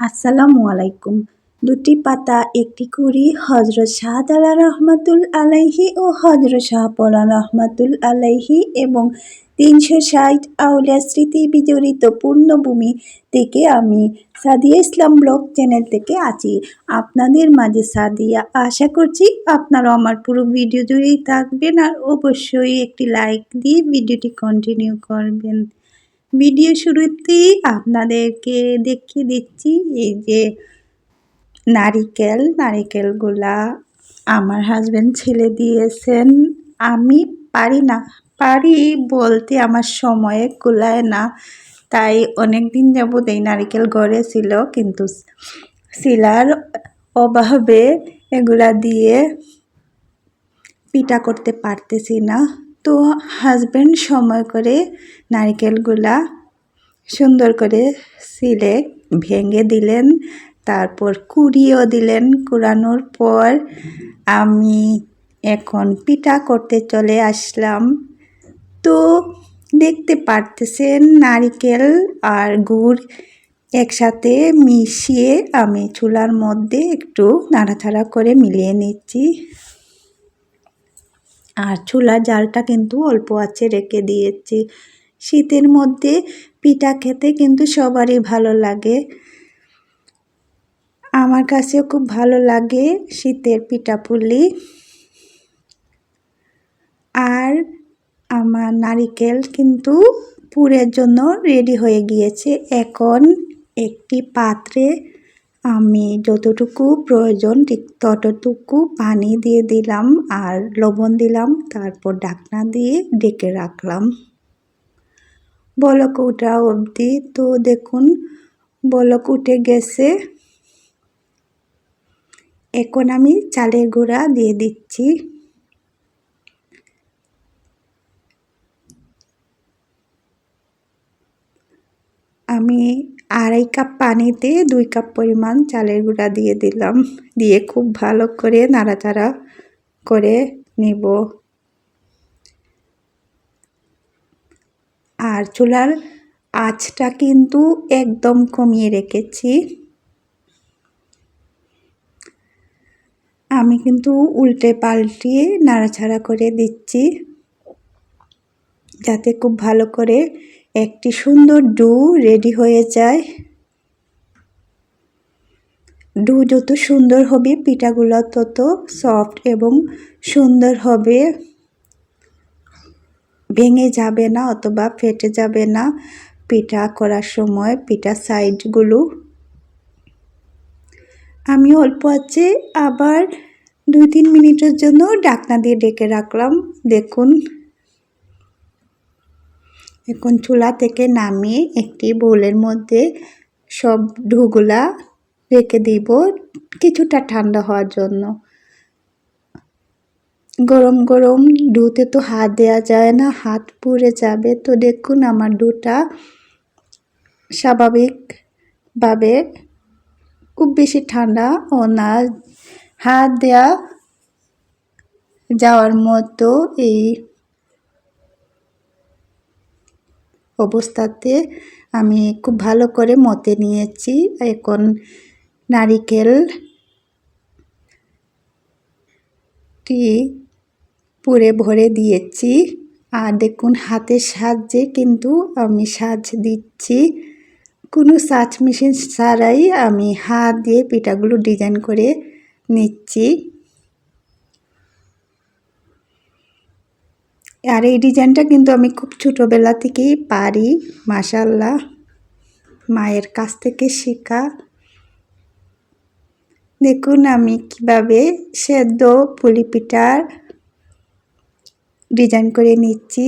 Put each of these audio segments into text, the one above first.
আসসালামু আলাইকুম। দুটি পাতা, একটি কুড়ি হজরত শাহজালাল রহমাতুল আলাইহি ও হজরত শাহপরান রহমাতুল আলাইহি এবং তিনশো ষাট আউলিয়া স্মৃতি বিজড়িত পূর্ণভূমি থেকে আমি সাদিয়া ইসলাম ব্লগ চ্যানেল থেকে আছি। আপনাদের মাঝে সাদিয়া আশা করছি আপনারা আমার পুরো ভিডিও জুড়েই থাকবেন আর অবশ্যই একটি লাইক দিয়ে ভিডিওটি কন্টিনিউ করবেন। ভিডিও শুরুতেই আপনাদেরকে দেখিয়ে দিচ্ছি, এই যে নারিকেল, নারিকেলগুলা আমার হাজব্যান্ড ছেলে দিয়েছেন। আমি পারি না, পারি বলতে আমার সময়ে কুলায় না। তাই অনেক দিন যাবৎ এই নারিকেল গড়ে ছিল, কিন্তু শিলার অভাবে এগুলা দিয়ে পিঠা করতে পারতেছি না। তো হাজব্যান্ড সময় করে নারকেলগুলা সুন্দর করে সিলে, ভেঙে দিলেন, তারপর কুড়িয়েও দিলেন। কুড়ানোর পর আমি এখন পিঠা করতে চলে আসলাম। তো দেখতে পারতেছেন নারিকেল আর গুড় একসাথে মিশিয়ে আমি চুলার মধ্যে একটু নাড়াচাড়া করে মিলিয়ে নিচ্ছি। আর চুলার জালটা কিন্তু অল্প আছে রেখে দিয়েছি। শীতের মধ্যে পিঠা খেতে কিন্তু সবারই ভালো লাগে। আমার কাছেও খুব ভালো লাগে শীতের পিঠা পুলি। আর আমার নারিকেল কিন্তু পুরের জন্য রেডি হয়ে গিয়েছে। এখন একটি পাত্রে আমি যতটুকু প্রয়োজন ঠিক ততটুকু পানি দিয়ে দিলাম আর লবণ দিলাম, তারপর ঢাকনা দিয়ে ডেকে রাখলাম। বলক উঠা অবধি তো দেখুন, বলক উঠে গেছে। এখন আমি চালের গুঁড়া দিয়ে দিচ্ছি। আমি আড়াই কাপ পানিতে দুই কাপ পরিমাণ চালের গুঁড়া দিয়ে দিলাম। দিয়ে খুব ভালো করে নাড়াচাড়া করে নিব। আর চুলার আঁচটা কিন্তু একদম কমিয়ে রেখেছি। আমি কিন্তু উল্টে পাল্টিয়ে নাড়াচাড়া করে দিচ্ছি। যাতে খুব ভালো করে একটি সুন্দর ডু রেডি হয়ে যায়। ডু যত সুন্দর হবে, পিঠাগুলো তত সফট এবং সুন্দর হবে। ভেঙে যাবে না অথবা ফেটে যাবে না পিঠা করার সময়, পিঠা সাইডগুলো। আমি অল্প আছে, আবার দুই তিন মিনিটের জন্য ডাকনা দিয়ে ডেকে রাখলাম। দেখুন। এখন চুলা থেকে নামিয়ে একটি বোলের মধ্যে সব ঢুগুলা রেখে দিব কিছুটা ঠান্ডা হওয়ার জন্য। গরম গরম ডুতে তো হাত দেওয়া যায় না, হাত পুড়ে যাবে। তো দেখুন আমার ডুটা স্বাভাবিকভাবে খুব বেশি ঠান্ডা ও না, হাত দেওয়া যাওয়ার মতো এই অবস্থাতে আমি খুব ভালো করে মতে নিয়েছি। এখন নারিকেল টি পুরে ভরে দিয়েছি। আর দেখুন, হাতের সাহায্যে কিন্তু আমি সাজ দিচ্ছি। কোনো সাজ মেশিন ছাড়াই আমি হাত দিয়ে পিঠাগুলো ডিজাইন করে নিচ্ছি। আর এই ডিজাইনটা কিন্তু আমি খুব ছোটোবেলা থেকেই পারি মাসাল্লাহ মায়ের কাছ থেকে শেখা। দেখুন আমি কীভাবে সেদ্ধ পুলি পিঠার ডিজাইন করে নিচ্ছি।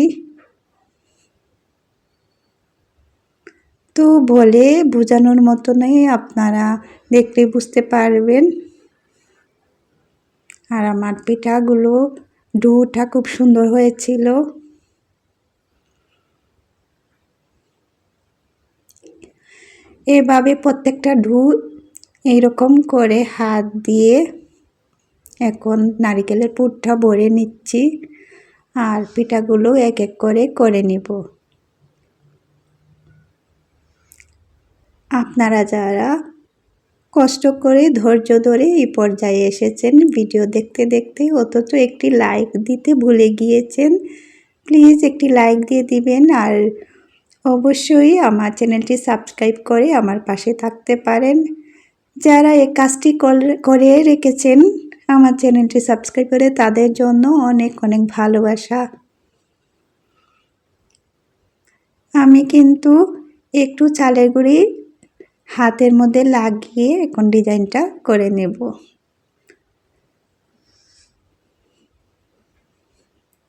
তো বলে বোঝানোর মতো নেই আপনারা দেখলে বুঝতে পারবেন। আর আমার পিঠাগুলো ডুটা খুব সুন্দর হয়েছিল। এভাবে প্রত্যেকটা ঢু এইরকম করে হাত দিয়ে এখন নারিকেলের পুরটা ভরে নিচ্ছি আর পিঠাগুলো এক এক করে করে নিব। আপনারা যারা কষ্ট করে, ধৈর্য ধরে এই পর্যায়ে এসেছেন। ভিডিও দেখতে দেখতে অথচ একটি লাইক দিতে ভুলে গিয়েছেন। প্লিজ একটি লাইক দিয়ে দিবেন আর অবশ্যই আমার চ্যানেলটি সাবস্ক্রাইব করে আমার পাশে থাকতে পারেন। যারা এই কাজটি করে রেখেছেন, আমার চ্যানেলটি সাবস্ক্রাইব করে তাদের জন্য অনেক অনেক ভালোবাসা। আমি কিন্তু একটু চালের গুঁড়ি হাতের মধ্যে লাগিয়ে এখন ডিজাইনটা করে নেব।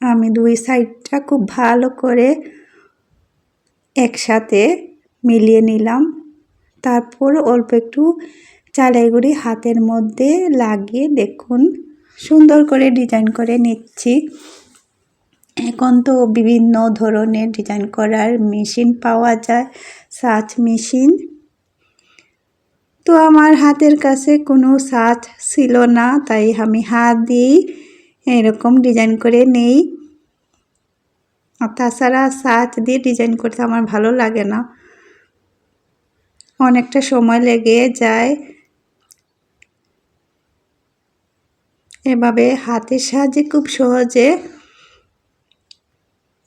আমি দুই সাইডটা খুব ভালো করে একসাথে মিলিয়ে নিলাম। তারপর অল্প একটু চালের গুঁড়ি হাতের মধ্যে লাগিয়ে দেখুন, সুন্দর করে ডিজাইন করে নিচ্ছি। এখন তো বিভিন্ন ধরনের ডিজাইন করার মেশিন পাওয়া যায় সাচ মেশিন। তো আমার হাতের কাছে কোনো সাচ ছিল না, তাই আমি হাত দিয়েই এরকম ডিজাইন করে নেই। তাছাড়া সাচ দিয়ে ডিজাইন করতে আমার ভালো লাগে না। অনেকটা সময় লেগে যায়। এভাবে হাতের সাহায্যে খুব সহজে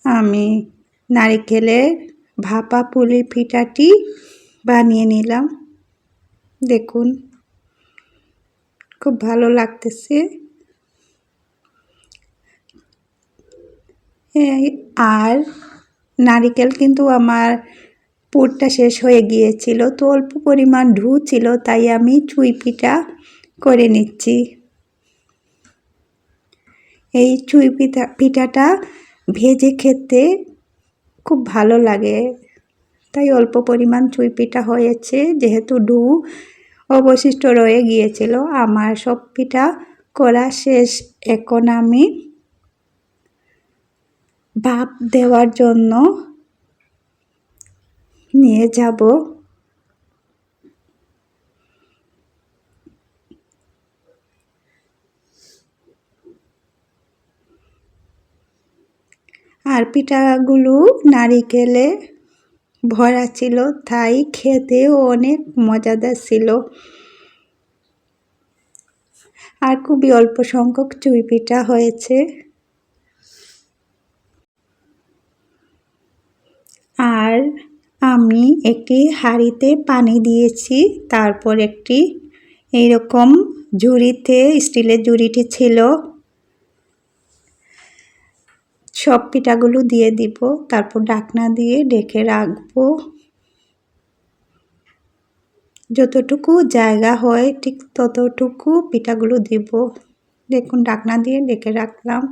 আমি নারিকেলের ভাপা পুলি পিঠাটি বানিয়ে নিলাম। দেখুন, খুব ভালো লাগতেছে। আর নারিকেল কিন্তু আমার পুরটা শেষ হয়ে গিয়েছিল, তো অল্প পরিমাণ ঢু ছিল, তাই আমি চুই পিঠা করে নিচ্ছি। এই চুই পিঠা পিঠাটা ভেজে খেতে খুব ভালো লাগে, তাই অল্প পরিমাণ চুই পিঠা হয়েছে, যেহেতু ডু অবশিষ্ট রয়ে গিয়েছিল। আমার সব পিঠা করা শেষ। এখন আমি ভাপ দেওয়ার জন্য নিয়ে যাব। আর পিঠাগুলো নারিকেলে ভরা ছিল, তাই খেতেও অনেক মজাদার ছিল। আর খুবই অল্প সংখ্যক চুই পিঠা হয়েছে। আর আমি একটি হাঁড়িতে পানি দিয়েছি, তারপর একটি এইরকম ঝুড়িতে, স্টিলের ঝুড়িটি ছিল। সব পিঠাগুলো দিয়ে দিব, তারপর ডাকনা দিয়ে ডেকে রাখব। যতটুকু জায়গা হয় ঠিক ততটুকু পিঠাগুলো দিব। দেখুন, ডাকনা দিয়ে ডেকে রাখলাম।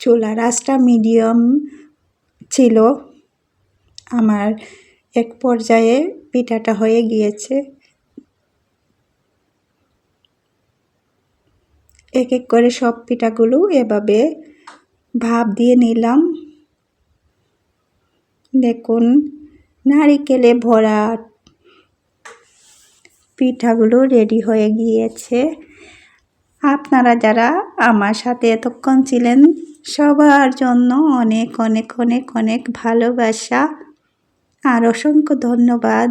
চুলা রাসটা মিডিয়াম ছিল। আমার এক পর্যায়ে পিঠাটা হয়ে গিয়েছে। এক এক করে সব পিঠাগুলো এভাবে ভাপ দিয়ে নিলাম। দেখুন, নারিকেলে ভরা পিঠাগুলো রেডি হয়ে গিয়েছে। আপনারা যারা আমার সাথে এতক্ষণ ছিলেন, সবার জন্য অনেক অনেক অনেক অনেক ভালোবাসা। আর অসংখ্য ধন্যবাদ।